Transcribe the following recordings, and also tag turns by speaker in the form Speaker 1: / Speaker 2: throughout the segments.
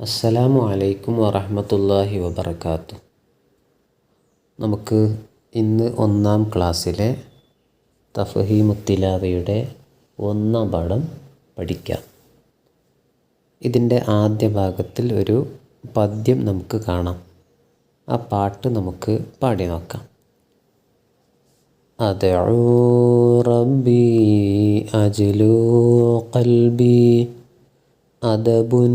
Speaker 1: അസ്സലാമു അലൈക്കും വറഹ്മത്തുള്ളാഹി വബറകാത്തു നമുക്ക് ഇന്ന് ഒന്നാം ക്ലാസ്സിലെ തഫഹീമുത്തിലാവയുടെ ഒന്നാം പാഠം പഠിക്കാം ഇതിൻ്റെ ആദ്യ ഭാഗത്തിൽ ഒരു പദ്യം നമുക്ക് കാണാം ആ പാട്ട് നമുക്ക് പാടി നോക്കാം أدعو ربي أجلو قلبي أدب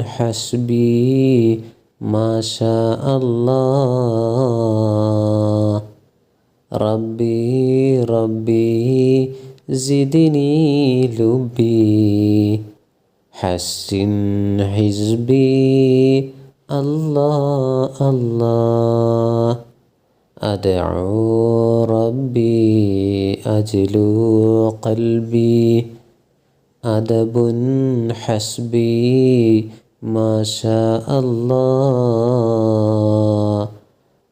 Speaker 1: حسبي ما شاء الله. ربي ربي زدني لبي. حسن حزبي. الله الله. أدعو ربي أجلو قلبي. أدب حسبي ما شاء الله.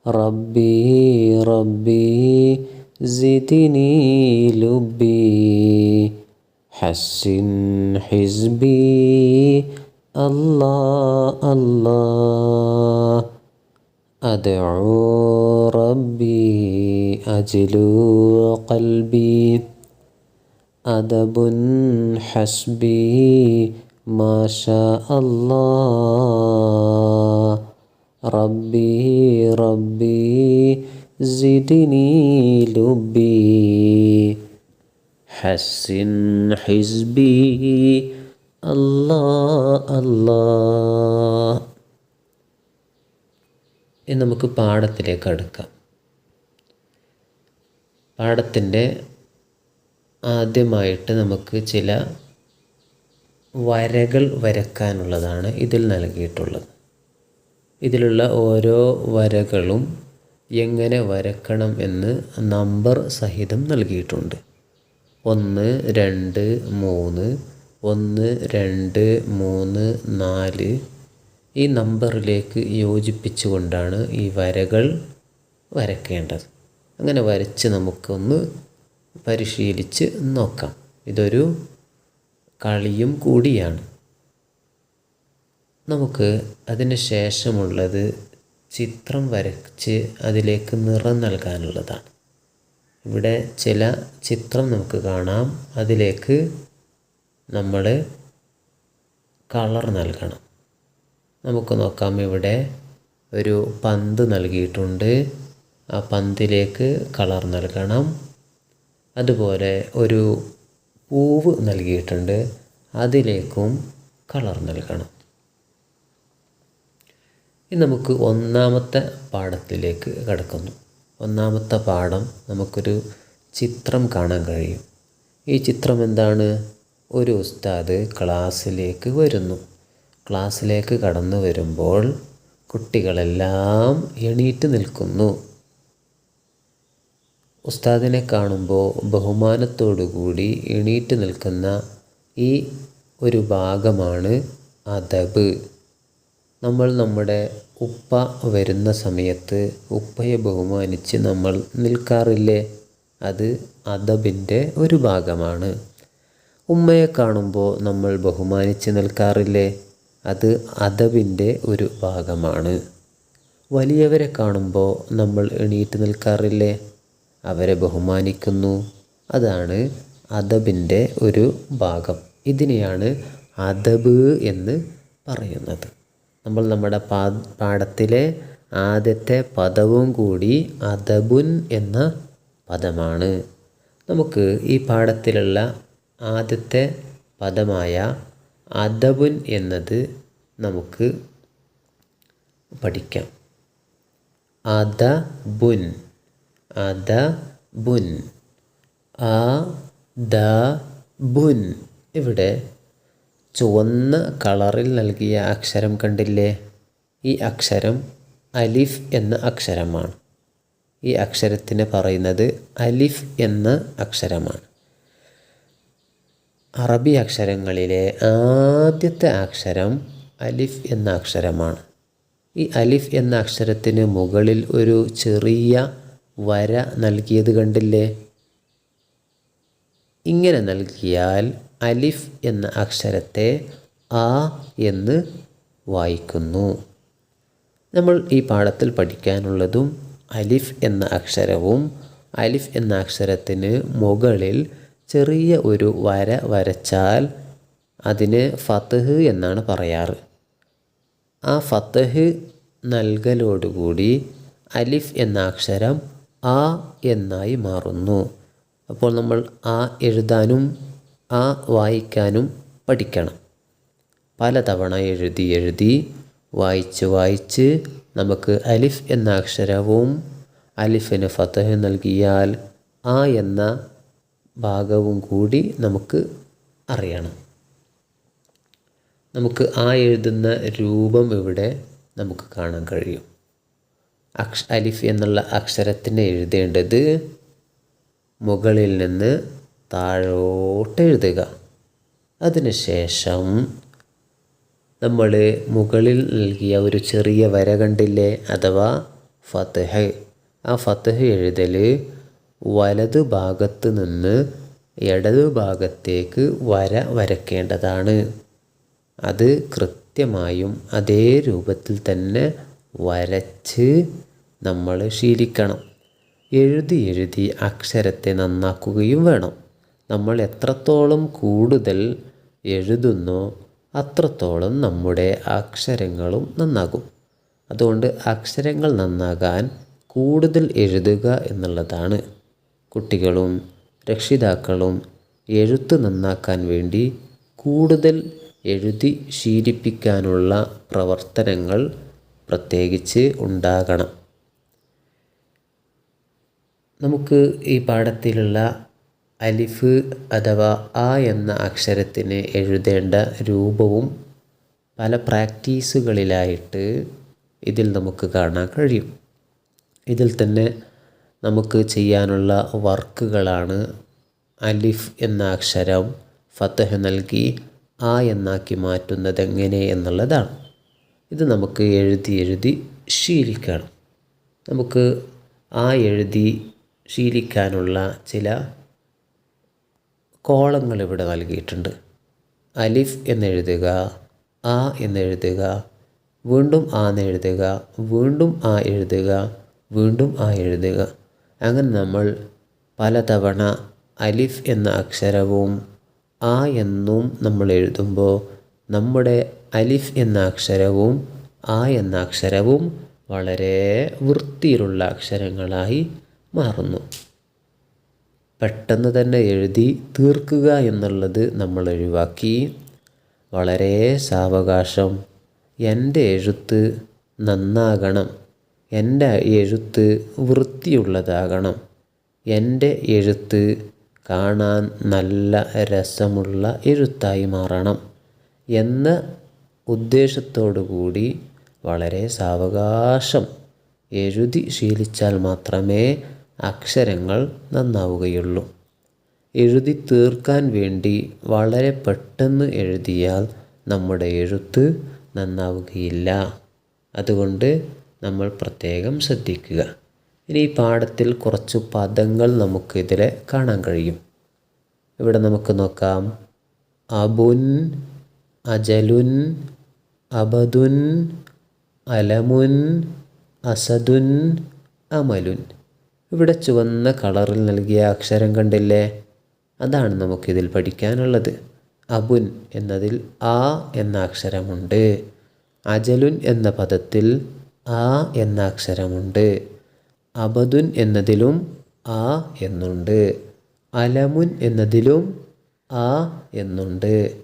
Speaker 1: ربي ربي زدني لبي. حسن حزبي. الله الله. أدعو ربي أجلو قلبي. أدب حسبي ما شاء الله ربي ربي زدني لبي حسن حزبي الله الله ഇനി നമുക്ക് പാഠത്തിലേക്ക് അടുക്കാം പാഠത്തിൻ്റെ ആദ്യമായിട്ട് നമുക്ക് ചില വരകൾ വരക്കാനുള്ളതാണ് ഇതിൽ നൽകിയിട്ടുള്ളത്. ഇതിലുള്ള ഓരോ വരകളും എങ്ങനെ വരക്കണം എന്ന് നമ്പർ സഹിതം നൽകിയിട്ടുണ്ട്. ഒന്ന് രണ്ട് മൂന്ന് ഒന്ന് രണ്ട് മൂന്ന് നാല് ഈ നമ്പറിലേക്ക് യോജിപ്പിച്ചുകൊണ്ടാണ് ഈ വരകൾ വരക്കേണ്ടത്. അങ്ങനെ വരച്ച് നമുക്കൊന്ന് പരിശീലിച്ച് നോക്കാം. ഇതൊരു കളിയും കൂടിയാണ്. നമുക്ക് അതിന് ശേഷമുള്ളത് ചിത്രം വരച്ച് അതിലേക്ക് നിറം നൽകാനുള്ളതാണ്. ഇവിടെ ചില ചിത്രം നമുക്ക് കാണാം. അതിലേക്ക് നമ്മൾ കളർ നൽകണം. നമുക്ക് നോക്കാം ഇവിടെ ഒരു പന്ത് നൽകിയിട്ടുണ്ട്. ആ പന്തിലേക്ക് കളർ നൽകണം. അതുപോലെ ഒരു പൂവ് നൽകിയിട്ടുണ്ട്. അതിലേക്കും കളർ നൽകണം. ഇനി നമുക്ക് ഒന്നാമത്തെ പാഠത്തിലേക്ക് കടക്കുന്നു. ഒന്നാമത്തെ പാഠം നമുക്കൊരു ചിത്രം കാണാൻ കഴിയും. ഈ ചിത്രം എന്താണ്? ഒരു ഉസ്താദ് ക്ലാസ്സിലേക്ക് വരുന്നു. ക്ലാസ്സിലേക്ക് കടന്നു വരുമ്പോൾ കുട്ടികളെല്ലാം എണീറ്റ് നിൽക്കുന്നു. ഉസ്താദിനെ കാണുമ്പോൾ ബഹുമാനത്തോടുകൂടി എണീറ്റ് നിൽക്കുന്ന ഈ ഒരു ഭാഗമാണ് അദബ്. നമ്മൾ നമ്മുടെ ഉപ്പ വരുന്ന സമയത്ത് ഉപ്പയെ ബഹുമാനിച്ച് നമ്മൾ നിൽക്കാറില്ലേ? അത് അദബിന്റെ ഒരു ഭാഗമാണ്. ഉമ്മയെ കാണുമ്പോൾ നമ്മൾ ബഹുമാനിച്ച് നിൽക്കാറില്ലേ? അത് അദബിന്റെ ഒരു ഭാഗമാണ്. വലിയവരെ കാണുമ്പോൾ നമ്മൾ എണീറ്റ് നിൽക്കാറില്ലേ? അവരെ ബഹുമാനിക്കുന്നു. അതാണ് അദബിന്റെ ഒരു ഭാഗം. ഇതിനെയാണ് അദബ് എന്ന് പറയുന്നത്. നമ്മൾ നമ്മുടെ പാ പാഠത്തിലെ ആദ്യത്തെ പദവും കൂടി അദബുൻ എന്ന പദമാണ്. നമുക്ക് ഈ പാഠത്തിലുള്ള ആദ്യത്തെ പദമായ അദബുൻ എന്നത് നമുക്ക് പഠിക്കാം. അദബുൻ. അദബുൻ. ആ ദ ബുൻ ഇവിടെ ചുവന്ന കളറിൽ നൽകിയ അക്ഷരം കണ്ടില്ലേ? ഈ അക്ഷരം അലിഫ് എന്ന അക്ഷരമാണ്. ഈ അക്ഷരത്തിന് പറയുന്നത് അലിഫ് എന്ന അക്ഷരമാണ്. അറബി അക്ഷരങ്ങളിലെ ആദ്യത്തെ അക്ഷരം അലിഫ് എന്ന അക്ഷരമാണ്. ഈ അലിഫ് എന്ന അക്ഷരത്തിന് മുകളിൽ ഒരു ചെറിയ വര നൽകിയത് കണ്ടില്ലേ? ഇങ്ങനെ നൽകിയാൽ അലിഫ് എന്ന അക്ഷരത്തെ ആ എന്ന് വായിക്കുന്നു. നമ്മൾ ഈ പാഠത്തിൽ പഠിക്കാനുള്ളതും അലിഫ് എന്ന അക്ഷരവും അലിഫ് എന്ന അക്ഷരത്തിന് മുകളിൽ ചെറിയ ഒരു വര വരച്ചാൽ അതിന് ഫത്തഹ് എന്നാണ് പറയാറ്. ആ ഫത്തഹ് നൽകലോടുകൂടി അലിഫ് എന്ന അക്ഷരം ആ എന്നായി മാറുന്നു. അപ്പോൾ നമ്മൾ ആ എഴുതാനും ആ വായിക്കാനും പഠിക്കണം. പലതവണ എഴുതി എഴുതി വായിച്ച് വായിച്ച് നമുക്ക് അലിഫ് എന്ന അക്ഷരവും അലിഫിന് ഫതഹ് നൽകിയാൽ ആ എന്ന ഭാഗവും കൂടി നമുക്ക് അറിയണം. നമുക്ക് ആ എഴുതുന്ന രൂപം ഇവിടെ നമുക്ക് കാണാൻ കഴിയും. അക്ഷ അലിഫ് എന്നുള്ള അക്ഷരത്തിന് എഴുതേണ്ടത് മുകളിൽ നിന്ന് താഴോട്ട് എഴുതുക. അതിനുശേഷം നമ്മൾ മുകളിൽ നൽകിയ ഒരു ചെറിയ വര കണ്ടില്ലേ? അഥവാ ഫത്തഹ് ആ ഫത്തഹ് എഴുതൽ വലതു ഭാഗത്ത് നിന്ന് ഇടതു ഭാഗത്തേക്ക് വര വരക്കേണ്ടതാണ്. അത് കൃത്യമായും അതേ രൂപത്തിൽ തന്നെ വരച്ച് നമ്മൾ ശീലിക്കണം. എഴുതി എഴുതി അക്ഷരത്തെ നന്നാക്കുകയും വേണം. നമ്മൾ എത്രത്തോളം കൂടുതൽ എഴുതുന്നു അത്രത്തോളം നമ്മുടെ അക്ഷരങ്ങളും നന്നാകും. അതുകൊണ്ട് അക്ഷരങ്ങൾ നന്നാകാൻ കൂടുതൽ എഴുതുക എന്നുള്ളതാണ്. കുട്ടികളും രക്ഷിതാക്കളും എഴുത്ത് നന്നാക്കാൻ വേണ്ടി കൂടുതൽ എഴുതി ശീലിപ്പിക്കാനുള്ള പ്രവർത്തനങ്ങൾ പ്രത്യേകിച്ച് ഉണ്ടാകണം. നമുക്ക് ഈ പാഠത്തിലുള്ള അലിഫ് അഥവാ ആ എന്ന അക്ഷരത്തിന് എഴുതേണ്ട രൂപവും പല പ്രാക്ടീസുകളിലായിട്ട് ഇതിൽ നമുക്ക് കാണാൻ കഴിയും. ഇതിൽ തന്നെ നമുക്ക് ചെയ്യാനുള്ള വർക്കുകളാണ് അലിഫ് എന്ന അക്ഷരം ഫത്തഹ് നൽകി ആ എന്നാക്കി മാറ്റുന്നത് എങ്ങനെ എന്നുള്ളതാണ്. ഇത് നമുക്ക് എഴുതി എഴുതി ശീലിക്കണം. നമുക്ക് ആ എഴുതി ശീലിക്കാനുള്ള ചില കോളങ്ങൾ ഇവിടെ നൽകിയിട്ടുണ്ട്. അലിഫ് എന്നെഴുതുക ആ എന്നെഴുതുക വീണ്ടും ആ എന്നെഴുതുക വീണ്ടും ആ എഴുതുക വീണ്ടും ആ എഴുതുക. അങ്ങനെ നമ്മൾ പലതവണ അലിഫ് എന്ന അക്ഷരവും ആ എന്നും നമ്മൾ എഴുതുമ്പോൾ നമ്മുടെ അലിഫ് എന്ന അക്ഷരവും ആ എന്ന അക്ഷരവും വളരെ വൃത്തിയിലുള്ള അക്ഷരങ്ങളായി മാറുന്നു. പെട്ടെന്ന് തന്നെ എഴുതി തീർക്കുക എന്നുള്ളത് നമ്മൾ ഒഴിവാക്കി. വളരെ സാവകാശം. എന്റെ എഴുത്ത് നന്നാകണം. എന്റെ എഴുത്ത് വൃത്തിയുള്ളതാകണം. എന്റെ എഴുത്ത് കാണാൻ നല്ല രസമുള്ള എഴുത്തായി മാറണം. എന്ന ഉദ്ദേശത്തോടു കൂടി വളരെ സാവകാശം എഴുതി ശീലിച്ചാൽ മാത്രമേ അക്ഷരങ്ങൾ നന്നാവുകയുള്ളൂ. എഴുതി തീർക്കാൻ വേണ്ടി വളരെ പെട്ടെന്ന് എഴുതിയാൽ നമ്മുടെ എഴുത്ത് നന്നാവുകയില്ല. അതുകൊണ്ട് നമ്മൾ പ്രത്യേകം ശ്രദ്ധിക്കുക. ഇനി ഈ പാഠത്തിൽ കുറച്ച് പദങ്ങൾ നമുക്കിതിൽ കാണാൻ കഴിയും. ഇവിടെ നമുക്ക് നോക്കാം. അബുൻ അജലുൻ അബദുൻ അലമുൻ അസദുൻ അമലുൻ. ഇവിടെ ചുവന്ന കളറിൽ നൽകിയ അക്ഷരം കണ്ടില്ലേ? അതാണ് നമുക്കിതിൽ പഠിക്കാനുള്ളത്. അബുൻ എന്നതിൽ ആ എന്ന അക്ഷരമുണ്ട്. അജലുൻ എന്ന പദത്തിൽ ആ എന്ന അക്ഷരമുണ്ട്. അബദുൻ എന്നതിലും ആ എന്നുണ്ട്. അലമുൻ എന്നതിലും ആ എന്നുണ്ട്.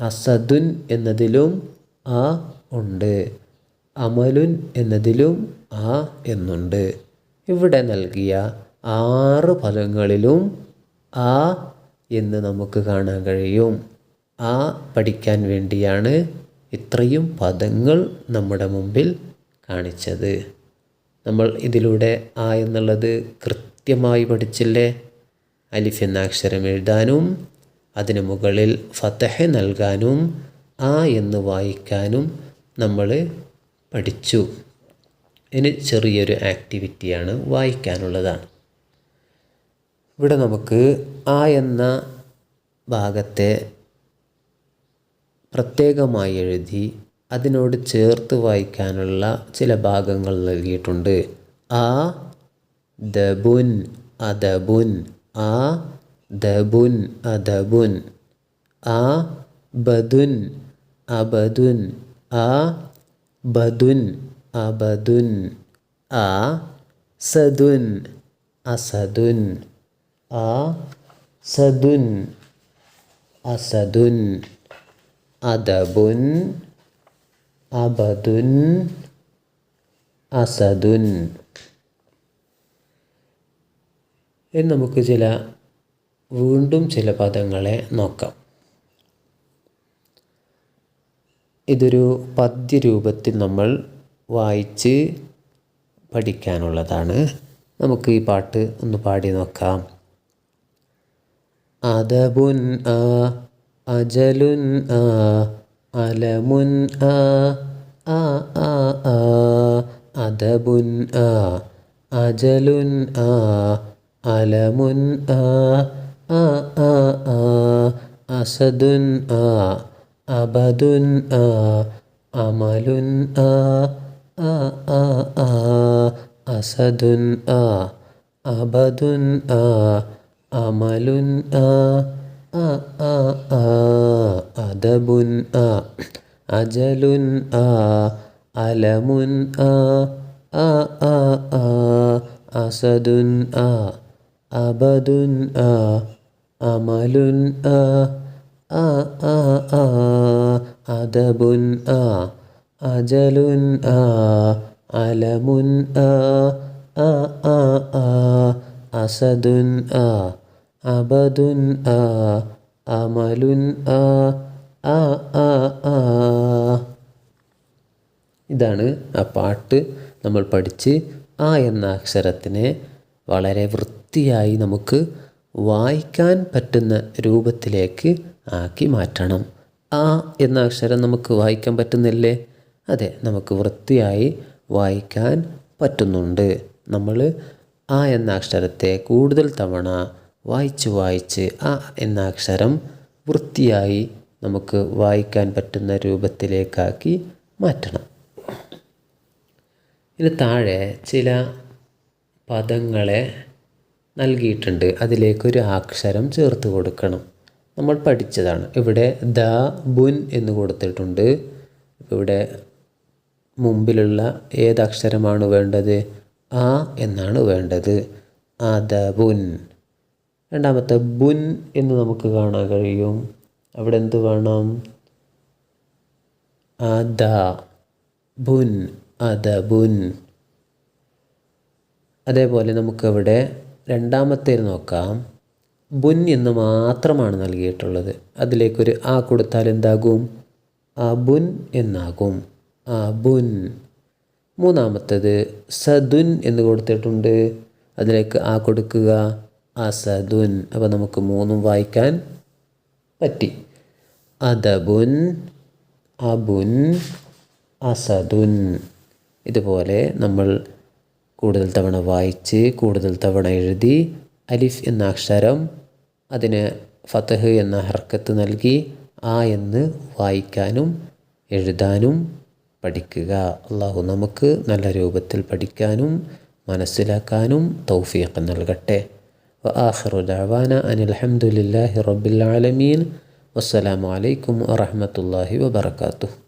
Speaker 1: അസദുൻ എന്നതിലും ആ ഉണ്ട്. അമലുൻ എന്നതിലും ആ എന്നുണ്ട്. ഇവിടെ നൽകിയ ആറ് പദങ്ങളിലും ആ എന്ന് നമുക്ക് കാണാൻ കഴിയും. ആ പഠിക്കാൻ വേണ്ടിയാണ് ഇത്രയും പദങ്ങൾ നമ്മുടെ മുമ്പിൽ കാണിച്ചത്. നമ്മൾ ഇതിലൂടെ ആ എന്നുള്ളത് കൃത്യമായി പഠിച്ചില്ലേ? അലിഫ് എന്ന അക്ഷരം എഴുതാനും അതിന് മുകളിൽ ഫത്തഹ നൽകാനും ആ എന്ന് വായിക്കാനും നമ്മൾ പഠിച്ചു. ഇനി ചെറിയൊരു ആക്ടിവിറ്റിയാണ് വായിക്കാനുള്ളതാണ്. ഇവിടെ നമുക്ക് ആ എന്ന ഭാഗത്തെ പ്രത്യേകമായി എഴുതി അതിനോട് ചേർത്ത് വായിക്കാനുള്ള ചില ഭാഗങ്ങൾ നൽകിയിട്ടുണ്ട്. ആ ദബുൻ അദബുൻ ആ ദബുൻ അദബുൻ ആ ബദുൻ അബദുൻ ആ ബദുൻ അബദുൻ ആ സദുൻ അസദുൻ ആ സദുൻ അസദുൻ അദബുൻ അബദുൻ അസദുൻ ഇനി നമുക്ക് ചില വീണ്ടും ചില പദങ്ങളെ നോക്കാം. ഇതൊരു പദ്യരൂപത്തിൽ നമ്മൾ വായിച്ച് പഠിക്കാനുള്ളതാണ്. നമുക്ക് ഈ പാട്ട് ഒന്ന് പാടി നോക്കാം. അദബുൻ ആ അജലുൻ ആ അലമുൻ ആ ആ ആ ആ അദബുൻ ആ അജലുൻ ആ അലമുൻ ആ ആ ആ ആ അസദുൻ ആ അബദുൻ ആ അമലുൻ ആ ആ ആ അസദുൻ ആ അബദുൻ ആ അമലുൻ ആ ആ ആ ആ അദബുൻ ആ അജലുൻ ആ അലമുൻ ആ ആ ആ ആ അസദുൻ ആ അബദുൻ ആ അമലുൻ ആ ആ ആ ആ അദബുൻ ആ അജലുൻ ആ അലമുൻ ആ ആ ആ ആ അസദുൻ ആ അബദുൻ ആ അമലുൻ ആ ആ ആ ആ. ഇതാണ് ആ പാട്ട് നമ്മൾ പഠിച്ച് ആ എന്ന അക്ഷരത്തിനെ വളരെ വൃത്തിയായി നമുക്ക് വായിക്കാൻ പറ്റുന്ന രൂപത്തിലേക്ക് ആക്കി മാറ്റണം. ആ എന്ന അക്ഷരം നമുക്ക് വായിക്കാൻ പറ്റുന്നില്ലേ? അതെ നമുക്ക് വൃത്തിയായി വായിക്കാൻ പറ്റുന്നുണ്ട്. നമ്മൾ ആ എന്ന അക്ഷരത്തെ കൂടുതൽ തവണ വായിച്ച് വായിച്ച് ആ എന്ന അക്ഷരം വൃത്തിയായി നമുക്ക് വായിക്കാൻ പറ്റുന്ന രൂപത്തിലേക്കാക്കി മാറ്റണം. ഇതിന് താഴെ ചില പദങ്ങളെ നൽകിയിട്ടുണ്ട്. അതിലേക്കൊരു അക്ഷരം ചേർത്ത് കൊടുക്കണം. നമ്മൾ പഠിച്ചതാണ്. ഇവിടെ ദ ബുൻ എന്ന് കൊടുത്തിട്ടുണ്ട്. ഇവിടെ മുമ്പിലുള്ള ഏതക്ഷരമാണ് വേണ്ടത്? ആ എന്നാണ് വേണ്ടത്. അദബുൻ രണ്ടാമത്തെ ബുൻ എന്ന് നമുക്ക് കാണാൻ കഴിയും. അവിടെ എന്ത് വേണം? അദ ബുൻ. അദബുൻ അതേപോലെ നമുക്കവിടെ രണ്ടാമത്തേത് നോക്കാം. ബുൻ എന്ന് മാത്രമാണ് നൽകിയിട്ടുള്ളത്. അതിലേക്കൊരു ആ കൊടുത്താൽ എന്താകും? അബുൻ എന്നാകും. അബുൻ മൂന്നാമത്തേത് സദുൻ എന്ന് കൊടുത്തിട്ടുണ്ട്. അതിലേക്ക് ആ കൊടുക്കുക. അസദുൻ അപ്പോൾ നമുക്ക് മൂന്നും വായിക്കാൻ പറ്റി. അദബുൻ അബുൻ അസദുൻ. ഇതുപോലെ നമ്മൾ കൂടുതൽ തവണ വായിച്ച് കൂടുതൽ തവണ എഴുതി അലിഫ് എന്ന അക്ഷരം അതിന് ഫതഹ് എന്ന ഹർക്കത്ത് നൽകി ആ എന്ന് വായിക്കാനും എഴുതാനും പഠിക്കുക. അള്ളാഹു നമുക്ക് നല്ല രൂപത്തിൽ പഠിക്കാനും മനസ്സിലാക്കാനും തൗഫീഖ് നൽകട്ടെ. വ ആഖിറു ദഅവാന അനിൽ ഹംദുലില്ലാഹി റബ്ബിൽ ആലമീൻ. വസ്സലാമു അലൈക്കും വറഹ്മത്തുള്ളാഹി വബറകാതുഹു.